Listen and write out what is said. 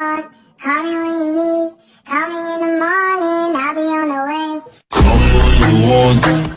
Call me when you need, call me in the morning, I'll be on the way. Call me when you want.